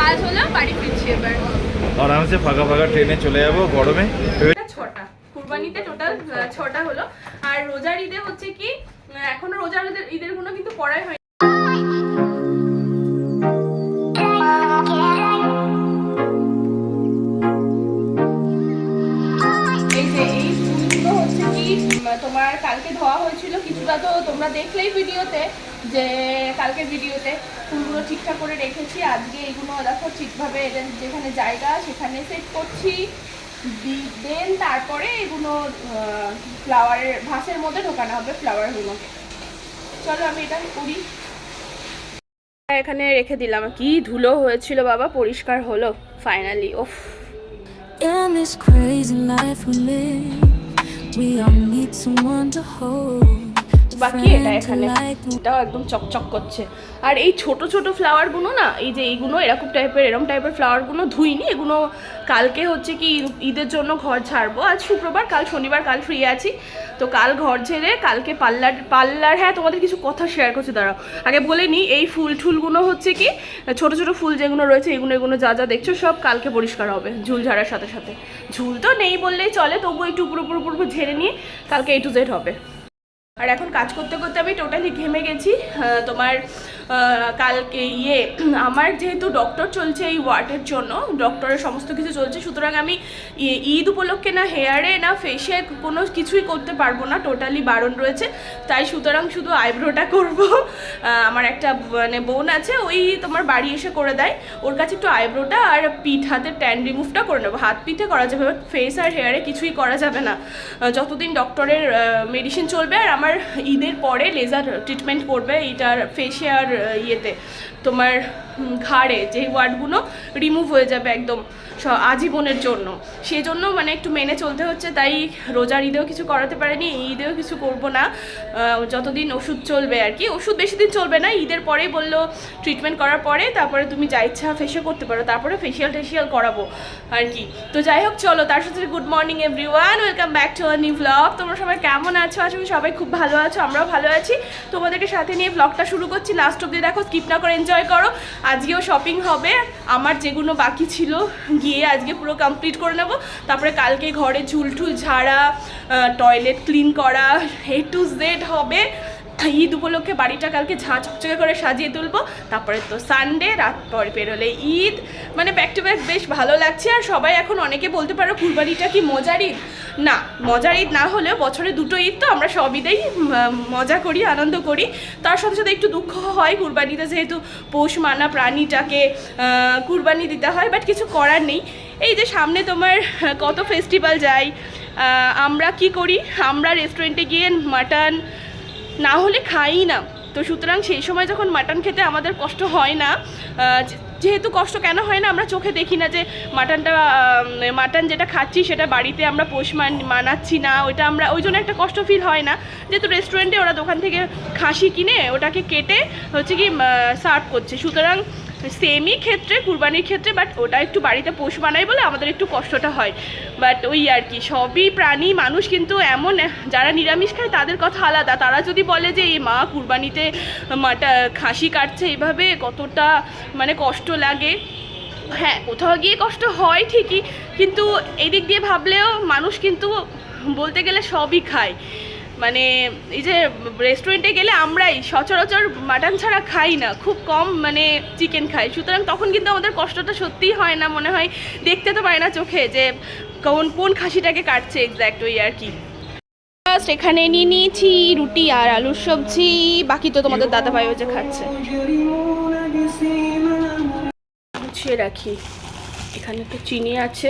কাজ হলো বাড়ি ফিরছি এবার। আরামসে ফাঁকা ফাঁকা ট্রেনে চলে যাব গরমে। ছটা। কুরবানিতে টোটাল ছটা হলো। আর রোজার ঈদে হচ্ছে কি এখনও রোজার ঈদের কোনো গুলো কিন্তু পড়াই হয় তোমার কালকে ধোয়া হয়েছিল, কিছুটা তো তোমরা দেখলেই ভিডিওতে যে কালকে ভিডিওতে ফুলগুলো ঠিকঠাক করে রেখেছি, আজকে এগুলো দেখো ঠিকভাবে এদের যেখানে জায়গা সেখানে সেট করছি দেন তারপরে এগুলো ফ্লাওয়ারের ভাসের মধ্যে ঢোকানো হবে ফ্লাওয়ারগুলোকে চলো আমি এটা করি। এখানে রেখে দিলাম। কি ধুলো হয়েছিল বাবা, পরিষ্কার হলো ফাইনালি ওফ In this crazy life we we all need someone to hold. বাকি, এটা এখানে। এটাও একদম চকচক করছে। আর এই ছোট ছোট ফ্লাওয়ারগুলো না, এই যে এইগুলো এরকম টাইপের এরকম টাইপের ফ্লাওয়ারগুলো ধুইনি, এগুলো কালকে হচ্ছে কি ঈদের জন্য ঘর ছাড়বো। আজ শুক্রবার, কাল শনিবার, কাল ফ্রি আছি। তো কাল ঘর ছেড়ে কালকে পার্লার পার্লার হ্যাঁ তোমাদের কিছু কথা শেয়ার করছি, দাঁড়াও। আগে বলে নিই এই ফুল ঠুলগুলো হচ্ছে কি, ছোট ছোট ফুল যেগুলো রয়েছে, এগুলো এগুলো যা যা দেখছ সব কালকে পরিষ্কার হবে, ঝুল ঝাড়ার সাথে সাথে। ঝুল তো নেই বললেই চলে তবু একটু পুরো পুরো পুরো ঝেড়ে নিয়ে কালকে এ টু জেড হবে। আর এখন কাজ করতে করতে আমি টোটালি ঘেমে গেছি তোমার কালকে ইয়ে আমার যেহেতু ডক্টর চলছে এই ওয়ার্ডের জন্য ডক্টরের সমস্ত কিছু চলছে, সুতরাং আমি ঈদ উপলক্ষে না হেয়ারে না ফেসে কোনো কিছুই করতে পারব না টোটালি বারণ রয়েছে। তাই সুতরাং শুধু আইব্রোটা করব। আমার একটা মানে বোন আছে, ওই তোমার বাড়ি এসে করে দেয়। ওর কাছে একটু আইব্রোটা আর পিঠ, হাতের ট্যান রিমুভটা করে নেব। হাত পিঠে করা যাবে ফেস আর হেয়ারে কিছুই করা যাবে না। যতদিন ডক্টরের মেডিসিন চলবে, আর আমার ঈদের পরে লেজার ট্রিটমেন্ট করবে, এইটার ফেসে আর ইয়েতে তোমার ঘাড়ে যেই ওয়ার্ডগুলো রিমুভ হয়ে যাবে একদম। আজীবনের জন্য। সেই জন্য মানে একটু মেনে চলতে হচ্ছে, তাই রোজার ঈদেও কিছু করাতে পারেনি ঈদেও কিছু করব না। যতদিন ওষুধ চলবে আর কি, ওষুধ বেশি দিন চলবে না, ঈদের পরেই বলল ট্রিটমেন্ট করার পরে তারপরে তুমি যা ইচ্ছা ফেসিয়াল করতে পারো, তারপরে ফেসিয়াল টেসিয়াল করাবো আর কি। তো যাই হোক, চলো, তার সাথে good morning everyone welcome back to our new blog তোমরা সবাই কেমন আছো? আশা সবাই খুব ভালো আছো, আমরাও ভালো আছি। তোমাদেরকে সাথে নিয়ে ব্লগটা শুরু করছি লাস্ট অব্দি দেখো স্কিপ না করে এনজয় করো। আজকেও শপিং হবে, আমার যেগুলো বাকি ছিল গিয়ে আজকে পুরো কমপ্লিট করে নেব। তারপরে কালকে ঘরে ঝুলঠুল ঝাড়া টয়লেট ক্লিন করা এ টু জেড হবে। ঈদ উপলক্ষে বাড়িটা কালকে ঝাঁ চকচকে করে সাজিয়ে তুলবো। তারপরে তো সানডে রাত পর পেরোলে ঈদ। মানে ব্যাক টু ব্যাক বেশ ভালো লাগছে। আর সবাই এখন অনেকে বলতে পারো কুরবানিটা কি মজার ঈদ? না, মজার ঈদ না হলেও বছরে দুটো ঈদ তো আমরা সব ঈদেই মজা করি, আনন্দ করি। তার সাথে সাথে একটু দুঃখ হয়, কুরবানিতে যেহেতু পৌষ মানা প্রাণীটাকে কুরবানি দিতে হয় বাট কিছু করার নেই। এই যে সামনে তোমার কত ফেস্টিভ্যাল যায় আমরা কি করি? আমরা রেস্টুরেন্টে গিয়ে মাটন না হলে খাইই না। তো সুতরাং সেই সময় যখন মাটন খেতে আমাদের কষ্ট হয় না যেহেতু কষ্ট কেন হয় না, আমরা চোখে দেখি না যে মাটনটা মাটন যেটা খাচ্ছি সেটা বাড়িতে আমরা পোষ মান মানাচ্ছি না, ওইটা আমরা ওই জন্য একটা কষ্ট ফিল হয় না। যেহেতু রেস্টুরেন্টে ওরা দোকান থেকে খাসি কিনে ওটাকে কেটে হচ্ছে কি সার্ভ করছে। সুতরাং সেমই ক্ষেত্রে কুরবানির ক্ষেত্রে বাট ওটা একটু বাড়িতে পোষ বানাই বলে আমাদের একটু কষ্টটা হয়। বাট ওই আর কি, সবই প্রাণী, মানুষ কিন্তু এমন, যারা নিরামিষ খায় তাদের কথা আলাদা। তারা যদি বলে যে এই মা, কুরবানিতে মাটা খাসি কাটছে এইভাবে কতটা মানে কষ্ট লাগে। হ্যাঁ কোথাও গিয়ে কষ্ট হয় ঠিকই, কিন্তু এদিক দিয়ে ভাবলেও মানুষ কিন্তু বলতে গেলে সবই খায়। মানে এই যে রেস্টুরেন্টে গেলে আমরাই সচরাচর মাটন ছাড়া খাই না খুব কম মানে চিকেন খাই। সুতরাং তখন কিন্তু আমাদের কষ্টটা সত্যিই হয় না মনে হয় দেখতে তো পায় না চোখে যে কোন কোন খাসিটাকে কাটছে এক্স্যাক্ট ওই আর কি। First এখানে নিয়ে নিয়েছি রুটি আর আলুর সবজি বাকি তো তোমাদের দাদা ভাই যে খাচ্ছে। গুছিয়ে রাখি। এখানে তো চিনি আছে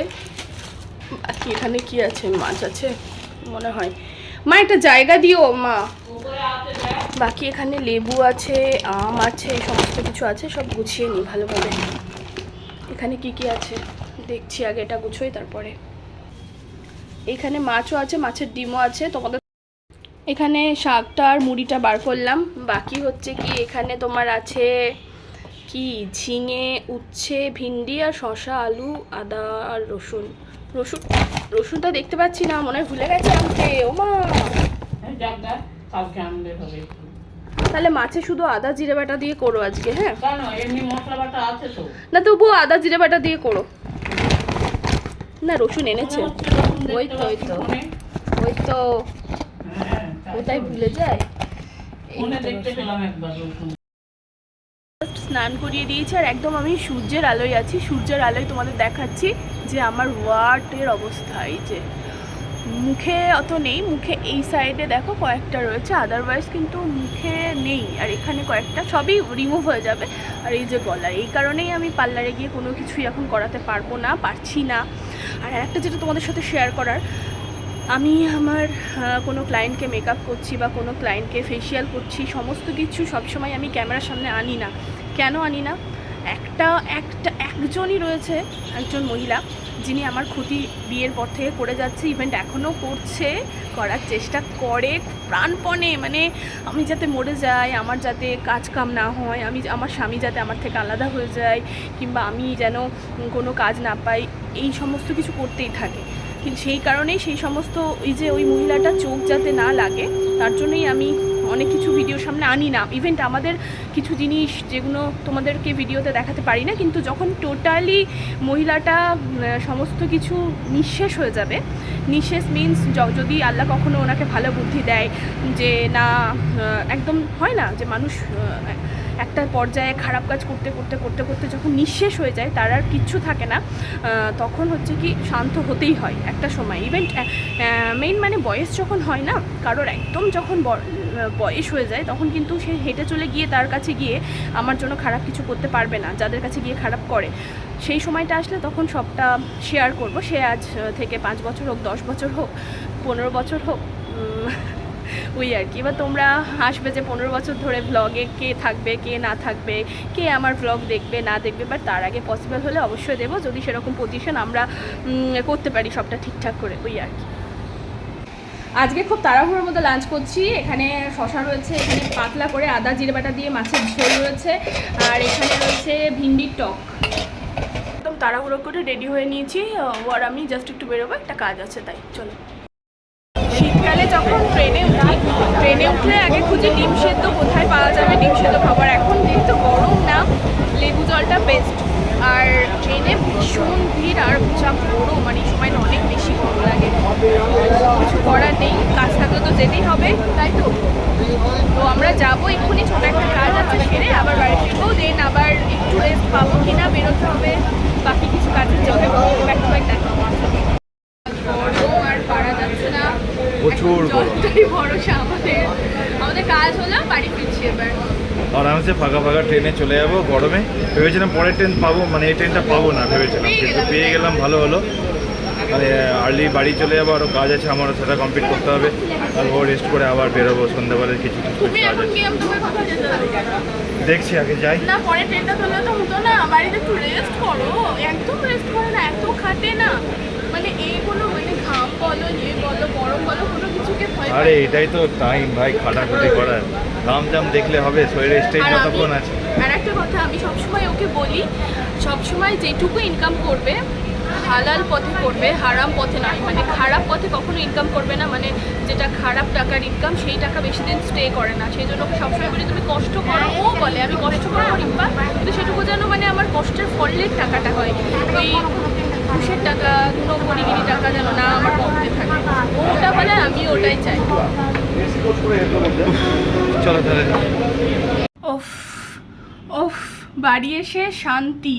বাকি এখানে কি আছে? মাছ আছে মনে হয়। মা, একটা জায়গা দিও, মা। বাকি এখানে লেবু আছে, আম আছে, সমস্ত কিছু আছে, সব গুছিয়ে নিই ভালোভাবে। এখানে কি কি আছে? দেখছি আগে, এটা গুছোই তারপরে। এখানে মাছও আছে, মাছের ডিমও আছে, তোমাদের এখানে শাকটা আর মুড়িটা বার করলাম। বাকি হচ্ছে কি, এখানে তোমার আছে কি? ঝিঙে, উচ্ছে, ভিন্ডি আর শসা, আলু, আদা আর রসুন। রসুন রসুনটা দেখতে পাচ্ছি না মনে হয় ভুলে গেছে আনতে ও মা। তাহলে মাছে শুধু আদা জিরে বাটা দিয়ে করো আজকে হ্যাঁ? না তবুও আদা জিরে বাটা দিয়ে করো। না রসুন এনেছে। ওই তো, ওই তো। ওই তো। হ্যাঁ, তাই কোথায় ভুলে যায়। দেখতে পেলাম একবার স্নান করিয়ে দিয়েছি আর একদম আমি সূর্যের আলোয় আছি। সূর্যের আলোয় তোমাদের দেখাচ্ছি যে আমার ওয়াটের অবস্থা, এই যে। মুখে অত নেই, মুখে এই সাইডে দেখো কয়েকটা রয়েছে আদারওয়াইজ কিন্তু মুখে নেই। আর এখানে কয়েকটা সবই রিমুভ হয়ে যাবে। আর এই যে গলা এই কারণেই আমি পার্লারে গিয়ে কোনো কিছুই এখন করাতে পারব না, পারছি না। আর একটা যেটা তোমাদের সাথে শেয়ার করার, আমি আমার কোনো ক্লায়েন্টকে মেকআপ করছি বা কোনো ক্লায়েন্টকে ফেসিয়াল করছি, সমস্ত কিছু সবসময় আমি ক্যামেরার সামনে আনি না। কেন আনি না? একটা একটা, একজনই রয়েছে একজন মহিলা যিনি আমার ক্ষতি বিয়ের পর থেকে করে যাচ্ছে ইভেন্ট এখনও করছে, করার চেষ্টা করে প্রাণপণে। মানে আমি যাতে মরে যাই, আমার যাতে কাজ কাম না হয়, আমি, আমার স্বামী যাতে আমার থেকে আলাদা হয়ে যায়, কিংবা আমি যেন কোনো কাজ না পাই, এই সমস্ত কিছু করতেই থাকে। কিন্তু সেই কারণেই সেই সমস্ত ওই যে ওই মহিলাটা চোখ যাতে না লাগে, তার জন্যই আমি অনেক কিছু ভিডিও সামনে আনি না। ইভেন্ট আমাদের কিছু জিনিস যেগুলো তোমাদেরকে ভিডিওতে দেখাতে পারি না, কিন্তু যখন টোটালি মহিলাটা সমস্ত কিছু নিঃশেষ হয়ে যাবে, নিঃশেষ মিনস যদি আল্লাহ কখনো ওনাকে ভালো বুদ্ধি দেয় যে না একদম হয় না যে মানুষ একটা পর্যায়ে খারাপ কাজ করতে করতে করতে করতে যখন নিঃশেষ হয়ে যায়, তার আর কিচ্ছু থাকে না তখন হচ্ছে কি শান্ত হতেই হয় একটা সময়। ইভেন মেইন মানে বয়স যখন হয় না, কারোর একদম যখন বয়স হয়ে যায়, তখন কিন্তু সে হেঁটে চলে গিয়ে তার কাছে গিয়ে আমার জন্য খারাপ কিছু করতে পারবে না, যাদের কাছে গিয়ে খারাপ করে। সেই সময়টা আসলে তখন সবটা শেয়ার করব। সে আজ থেকে পাঁচ বছর হোক, দশ বছর হোক, পনেরো বছর হোক ওই আর কি। এবার তোমরা আসবে যে পনেরো বছর ধরে ব্লগে কে থাকবে, কে না থাকবে, কে আমার ব্লগ দেখবে, না দেখবে বাট তার আগে পসিবল হলে অবশ্যই দেবো। যদি সেরকম পজিশন আমরা করতে পারি সবটা ঠিকঠাক করে, ওই আর কি। আজকে খুব তাড়াহুড়োর মধ্যে লাঞ্চ করছি। এখানে শশা রয়েছে, এখানে পাতলা করে আদা, জিরে বাটা দিয়ে মাছের ঝোল রয়েছে, আর এখানে রয়েছে ভিন্ডির টক। একদম তাড়াহুড়ো করে রেডি হয়ে নিয়েছি। আর আমি জাস্ট একটু বেরোবো, একটা কাজ আছে, তাই, চলো। শীতকালে যখন ট্রেনে উঠি, ট্রেনে উঠলে আগে খুঁজি ডিম সেদ্ধ কোথায় পাওয়া যাবে, ডিম সেদ্ধ খাবার। এখন যেহেতু গরম না, লেবু জলটা বেস্ট আর ট্রেনে ভীষণ ভিড়, আর যা গরম মানে সময় অনেক বেশি গরম লাগে। কিছু করার নেই, কাজ থাকলে তো যেতেই হবে, তাই তো? তো আমরা যাব এক্ষুনি, ছোটো একটা কাজ আছে সেরে আবার বাড়ি ফিরবো দেন আবার একটু রেস্ট পাবো কিনা, বেরোতে হবে, বাকি কিছু কাজের জন্য ব্যাক টু ব্যাক দেখা গরম আর পারা যাচ্ছে না প্রচুর এখন গরম। জলটাই ভরসা আমাদের আমাদের কাজ হলো বাড়ি ফিরছি এবার। আরামসে ফাঁকা ফাঁকা ট্রেনে চলে যাব গরমে। ভেবেছিলাম পরের ট্রেন পাবো মানে এই ট্রেনটা পাবো না ভেবেছিলাম। কিন্তু পেয়ে গেলাম ভালো হলো। মানে আর্লি বাড়ি চলে যাব আরও কাজ আছে আমারও সেটা কমপ্লিট করতে হবে। তারপর রেস্ট করে আবার বেরোবো সন্ধ্যাবেলার কিছু কিছু কাজ আছে। দেখছি আগে যাই। না পরে ট্রেনটা ধরলে তো হতো না। বাড়িতে একটু রেস্ট করো। একদম রেস্ট করে না এত খাটে না। মানে এইগুলো ঘাম বলো ইয়ে বলো গরম বলো কোনো কিছুকে ভয় আরে এটাই তো টাইম ভাই খাটাখাটি করার দাম জাম দেখলে হবে শরীরে স্টেজ কতক্ষণ আছে? আর একটা কথা আমি সবসময় ওকে বলি সবসময় যেটুকু ইনকাম করবে হালাল পথে করবে হারাম পথে নয়। মানে খারাপ পথে কখনো ইনকাম করবে না মানে যেটা খারাপ টাকার ইনকাম সেই টাকা বেশি দিন স্টে করে না। সেই জন্য সবসময় বলি তুমি কষ্ট করো। ও বলে আমি কষ্ট করব রিম্পা। কিন্তু সেটুকু যেন মানে আমার কষ্টের ফলের টাকাটা হয়। ওই ঘুষের টাকা নৌকরিগিরি টাকা যেন না আমার পক্ষে থাকে। ওটা বলে আমি ওটাই চাই। চলো তাহলে। ওফ ওফ বাড়ি এসে শান্তি।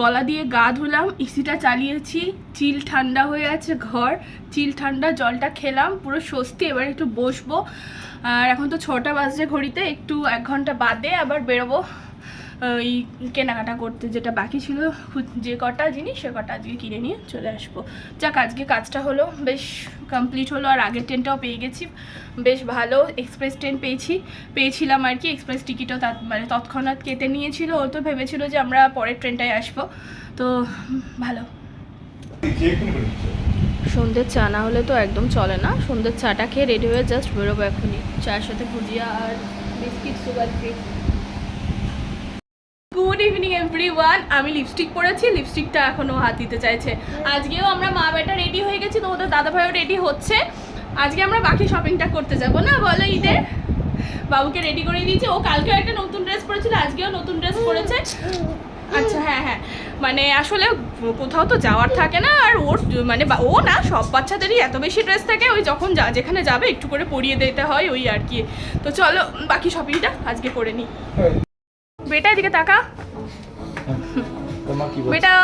গলা দিয়ে গা ধুলাম এসিটা চালিয়েছি চিল ঠান্ডা হয়ে আছে ঘর চিল ঠান্ডা জলটা খেলাম পুরো স্বস্তি এবার একটু বসবো। আর এখন তো ছটা বাজছে ঘড়িতে একটু এক ঘণ্টা বাদে আবার বেরোবো। এই কেনাকাটা করতে যেটা বাকি ছিল যে কটা জিনিস সে কটা আজকে কিনে নিয়ে চলে আসব। যাক, আজকে কাজটা হলো, বেশ কমপ্লিট হলো, আর আগের ট্রেনটাও পেয়ে গেছি। বেশ ভালো এক্সপ্রেস ট্রেন পেয়েছি, পেয়েছিলাম আর কি এক্সপ্রেস টিকিটও মানে তৎক্ষণাৎ কেটে নিয়েছিল। ও তো ভেবেছিল যে আমরা পরের ট্রেনটায় আসব। তো, ভালো। সন্ধ্যের চা না হলে তো একদম চলে না। সন্ধ্যের চাটা খেয়ে রেডি হয়ে জাস্ট বেরোবো এখনই। চায়ের সাথে ভুজিয়া আর biscuit, sugar free good evening everyone আমি লিপস্টিক পরেছি লিপস্টিকটা এখনও হাত দিতে চাইছে। আজকেও আমরা মা বেটা রেডি হয়ে গেছি তোমাদের দাদা ভাইও রেডি হচ্ছে। আজকে আমরা বাকি শপিংটা করতে যাব, না? বলো ঈদের। বাবুকে রেডি করে দিয়েছি। ও কালকেও একটা নতুন ড্রেস পরেছিল, আজকেও নতুন ড্রেস পরেছে। আচ্ছা হ্যাঁ হ্যাঁ। মানে আসলে কোথাও তো যাওয়ার থাকে না, আর ওর মানে ও না, সব বাচ্চাদেরই এত বেশি ড্রেস থাকে, ওই যখন যা, যেখানে যাবে একটু করে পরিয়ে দিতে হয়, ওই আর কি। তো চলো, বাকি শপিংটা আজকে করে নিই। বেটা এদিকে তাকা। বেটা।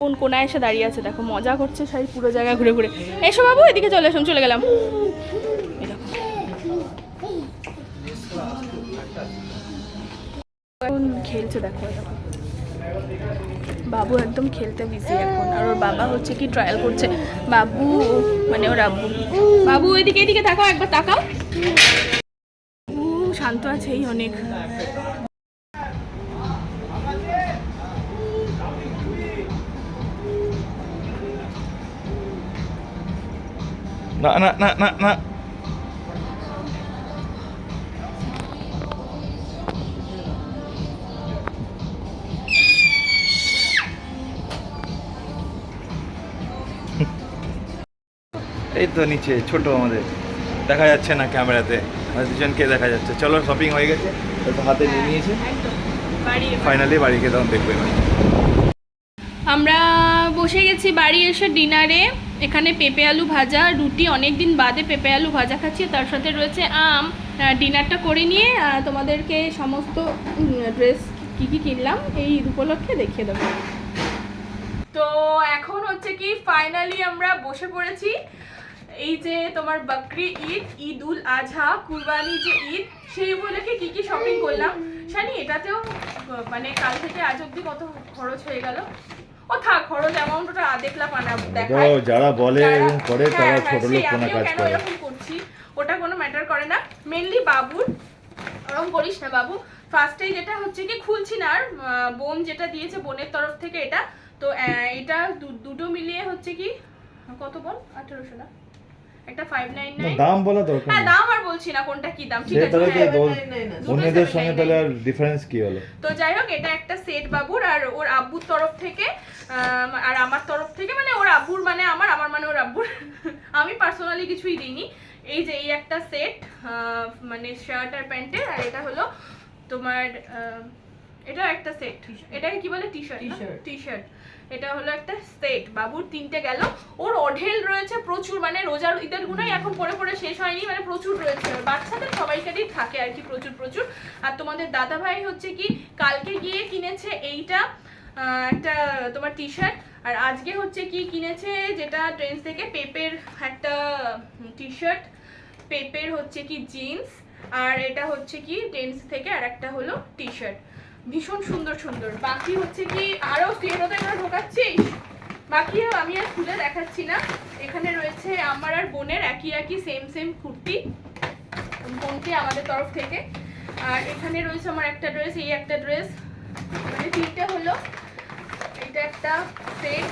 কোন কোনায় এসে দাঁড়িয়ে আছে? দেখো মজা করছে সেই পুরো জায়গা ঘুরে ঘুরে। এসো বাবু এদিকে চলে এসো চলে গেলাম। এখন খেলছে দেখো দেখো। বাবু একদম খেলতে বিজি এখন। আর ওর বাবা হচ্ছে কি ট্রায়াল করছে। বাবু মানে ওর আব্বু। বাবু এদিকে এদিকে তাকাও, একবার তাকাও। শান্ত আছে এই অনেক। না না না না না। এই তো নিচে, ছোট আমাদের। দেখা যাচ্ছে না ক্যামেরাতে দুজনকে দেখা যাচ্ছে। চলো শপিং হয়ে গেছে। তো হাতে নিয়ে নিয়েছে। ফাইনালি বাড়ি গিয়ে তখন দেখব আমরা বসে গেছি বাড়ি এসে ডিনারে। এখানে পেঁপে আলু ভাজা, রুটি অনেক দিন বাদে পেঁপে আলু ভাজা খাচ্ছি। তার সাথে রয়েছে আম। ডিনারটা করে নিয়ে তোমাদেরকে সমস্ত ড্রেস কী কী কিনলাম, এই ঈদ উপলক্ষে দেখিয়ে দেবো। তো এখন হচ্ছে কি ফাইনালি আমরা বসে পড়েছি। এই যে তোমার বকরি ঈদ ঈদ উল আজহা কুরবানি যে ঈদ সেই উপলক্ষে কি কি শপিং করলাম? শানি এটাতেও মানে কাল থেকে আজ অব্দি কত খরচ হয়ে গেল? ও থাক খরচ অ্যামাউন্ট ওটা দেখলাম আনা দেখায় যারা বলে এবং করে হ্যাঁ, তারা হ্যাঁ, ছোট লোক কোনো কাজ করে। করছি? ওটা কোনো ম্যাটার করে না। মেনলি বাবুর ওরকম করিস না বাবু। ফার্স্টেই যেটা হচ্ছে কি খুলছি না আর বোন যেটা দিয়েছে বোনের তরফ থেকে এটা। তো এটা দুটো মিলিয়ে হচ্ছে কি কত বল আঠেরোশো না? একটা দাম বলা দরকার হ্যাঁ দাম আর বলছি না কোনটা কি দাম ঠিক আছে? তাহলে তো হ্যাঁ, দোল- দুটো অন্যদের সঙ্গে তাহলে আর ডিফারেন্স কি হলো? তো যাই হোক এটা একটা সেট বাবুর আর ওর আব্বুর তরফ থেকে আম, আর আমার তরফ থেকে মানে ওর আব্বুর মানে আমার আমার মানে ওর আব্বুর। আমি পার্সোনালি কিছুই দিইনি। এই যে এই একটা সেট মানে শার্ট আর প্যান্টের আর এটা হলো তোমার আহ, এটা একটা সেট এটাকে কি বলে? T shirt. টি শার্ট এটা হলো একটা সেট বাবুর তিনটে গেল। ওর অঢেল রয়েছে প্রচুর মানে রোজার ঈদের গুণাই এখন পরে পরে শেষ হয়নি মানে প্রচুর রয়েছে। বাচ্চাদের সবাইকারই থাকে আর কি প্রচুর প্রচুর। আর তোমাদের দাদা ভাই হচ্ছে কি, কালকে গিয়ে কিনেছে এইটা একটা তোমার টি শার্ট আর আজকে হচ্ছে কি কিনেছে যেটা ট্রেন্স থেকে পেপের একটা টি শার্ট পেপের হচ্ছে কি জিন্স আর এটা হচ্ছে কি ট্রেন্স থেকে, আর একটা হলো টি শার্ট ভীষণ সুন্দর সুন্দর। বাকি হচ্ছে কি আরও স্টেরোতে এগুলো ঢোকাচ্ছিস? বাকি আমি আর খুলে দেখাচ্ছি না। এখানে রয়েছে আমার আর বোনের একই একই সেম সেম কুর্তি। বোনকে আমাদের তরফ থেকে। আর এখানে রয়েছে আমার একটা ড্রেস এই একটা ড্রেস মানে তিনটে হলো। এটা একটা সেট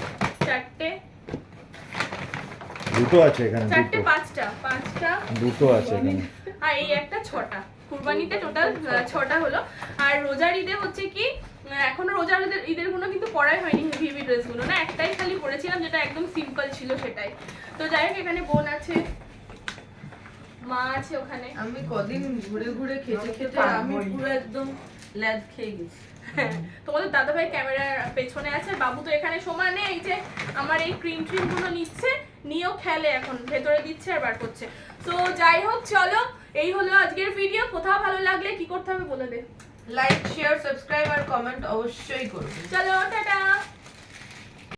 চারটে। দুটো আছে এখানে চারটে পাঁচটা পাঁচটা। দুটো আছে এখানে। আর এই একটা ছটা। কুরবানিতে টোটাল ছটা হলো। আর রোজার ঈদে হচ্ছে কি এখনও রোজার ঈদের ঈদেরগুলো কিন্তু পড়াই হয়নি হেভি ড্রেসগুলো না একটাই খালি পরেছিলাম যেটা একদম সিম্পল ছিল সেটাই। তো যাই হোক এখানে বোন আছে মা আছে ওখানে। আমি কদিন ঘুরে ঘুরে খেতে খেতে আমি পুরো একদম ল্যাদ খেয়ে গেছি। হ্যাঁ, তোমাদের দাদাভাই ক্যামেরার পেছনে আছে বাবু তো এখানে সমানে এই যে আমার এই ক্রিম ট্রিমগুলো নিচ্ছে নিয়েও খেলে এখন ভেতরে দিচ্ছে আর বার করছে। তো যাই হোক চলো এই হলো আজকের ভিডিও কোথাও ভালো লাগলে কি করতে হবে বলে দে। লাইক শেয়ার সাবস্ক্রাইব আর কমেন্ট অবশ্যই করবে। চলো টাটা।